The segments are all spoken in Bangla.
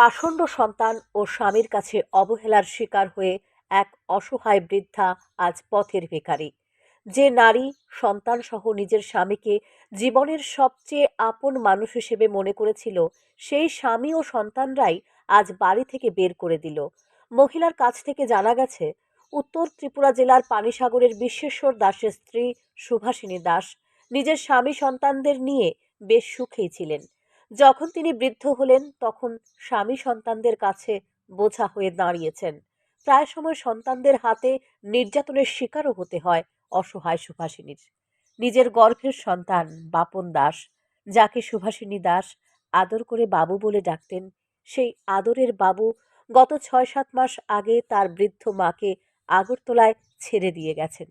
পাষণ্ড সন্তান ও স্বামীর কাছে অবহেলার শিকার হয়ে এক অসহায় বৃদ্ধা আজ পথের ভিখারি। যে নারী সন্তানসহ নিজের স্বামীকে জীবনের সবচেয়ে আপন মানুষ হিসেবে মনে করেছিল, সেই স্বামী ও সন্তানরাই আজ বাড়ি থেকে বের করে দিল। মহিলার কাছ থেকে জানা গেছে, উত্তর ত্রিপুরা জেলার পানিসাগরের বিশ্বেশ্বর দাসের স্ত্রী সুভাষিনী দাস নিজের স্বামী সন্তানদের নিয়ে বেশ সুখেই ছিলেন। যখন তিনি বৃদ্ধ হলেন, তখন স্বামী সন্তানদের কাছে বোঝা হয়ে দাঁড়িয়েছেন। প্রায় সময় সন্তানদের হাতে নির্যাতনের শিকারও হতে হয় অসহায় সুভাষিনীর। নিজের গর্ভের সন্তান বাপন দাস, যাকে সুভাষিনী দাস আদর করে বাবু বলে ডাকতেন, সেই আদরের বাবু গত ছয় সাত মাস আগে তার বৃদ্ধ মাকে আগরতলায় ছেড়ে দিয়ে গেছেন।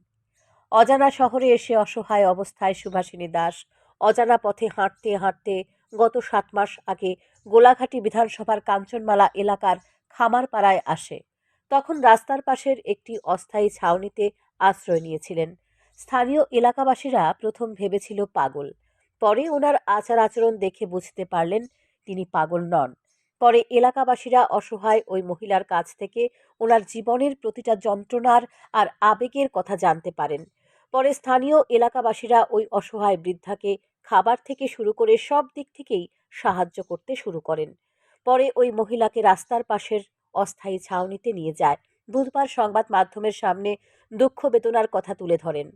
অজানা শহরে এসে অসহায় অবস্থায় সুভাষিনী দাস অজানা পথে হাঁটতে হাঁটতে গত সাত মাস আগে গোলাঘাটি বিধানসভার কাঞ্চনমালা এলাকার খামারপাড়ায় আসে। তখন রাস্তার পাশের একটি অস্থায়ী ছাউনিতে আশ্রয় নিয়েছিলেন। স্থানীয় এলাকাবাসীরা প্রথম ভেবেছিল পাগল। পরে ওনার আচার আচরণ দেখে বুঝতে পারলেন তিনি পাগল নন। পরে এলাকাবাসীরা অসহায় ওই মহিলার কাছ থেকে ওনার জীবনের প্রতিটা যন্ত্রণার আর আবেগের কথা জানতে পারেন। পরে স্থানীয় এলাকাবাসীরা ওই অসহায় বৃদ্ধাকে খাবার থেকে শুরু করে সব দিক থেকেই সাহায্য করতে শুরু করেন। পরে ওই মহিলাকে রাস্তার পাশের অস্থায়ী ছাউনিতে নিয়ে যায়। বুধবার সংবাদ মাধ্যমের সামনে দুঃখ বেদনার কথা তুলে ধরেন।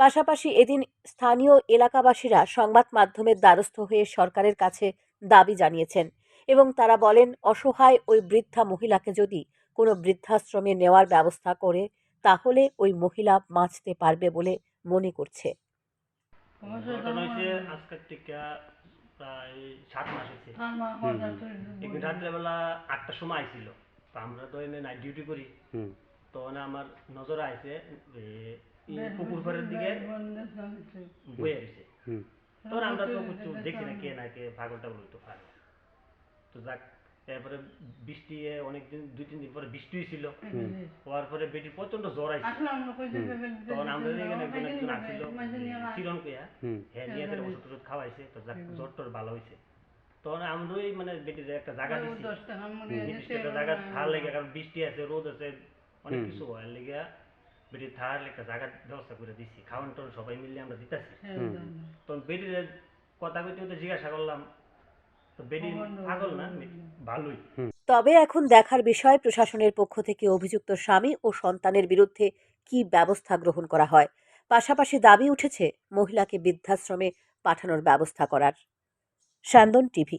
পাশাপাশি এদিন স্থানীয় এলাকাবাসীরা সংবাদ মাধ্যমের দ্বারস্থ হয়ে সরকারের কাছে দাবি জানিয়েছেন এবং তারা বলেন, অসহায় ওই বৃদ্ধা মহিলাকে যদি কোনো বৃদ্ধাশ্রমে নেওয়ার ব্যবস্থা করে তাহলে ওই মহিলা বাঁচতে পারবে বলে মনে করছে। ঘটনা হয়েছে আজকের থেকে প্রায় সাত মাস হয়েছে। একদিন রাত্রেবেলা আটটার সময় আইছিল। তো আমরা তো এনে নাইট ডিউটি করি। হুম। তো মানে আমার নজরে আইছে যে পুকুর পাড়ের দিকে বয়ে রয়েছে হুম। তখন আমরা তো দেখি না কে না কে পাগল টাগল তো পারে। তো যাক এরপরে বৃষ্টি অনেকদিন দুই তিন দিন পরে বৃষ্টি হয়েছিল হওয়ার পরে বেটির প্রচণ্ড জ্বর আইছে। তখন আমরা এখানে একজন একজন আসছিল কিরণ কইয়া। হ্যাঁ নিয়ে তার ওষুধ টষুধ খাওয়াইছে তো জ্বর টর ভালো হয়েছে তখন আমরাই মানে বেটির একটা জায়গা দিচ্ছি নির্দিষ্ট একটা জায়গা থার লেগে কারণ বৃষ্টি আছে রোদ আছে অনেক কিছু হয় লেগে বেটির থার একটা জায়গা ব্যবস্থা করে দিচ্ছি খাওয়ান টাওয়ান সবাই মিলে আমরা দিতেছি। তখন বেটির কথা কইতে কইতে জিজ্ঞাসা করলাম তো বেটি পাগল না ভালোই তবে এখন দেখার বিষয় প্রশাসনের পক্ষ থেকে অভিযুক্ত স্বামী ও সন্তানের বিরুদ্ধে কি ব্যবস্থা গ্রহণ করা হয়? পাশাপাশি দাবি উঠেছে মহিলাকে বৃদ্ধাশ্রমে পাঠানোর ব্যবস্থা করার। সান্দন টিভি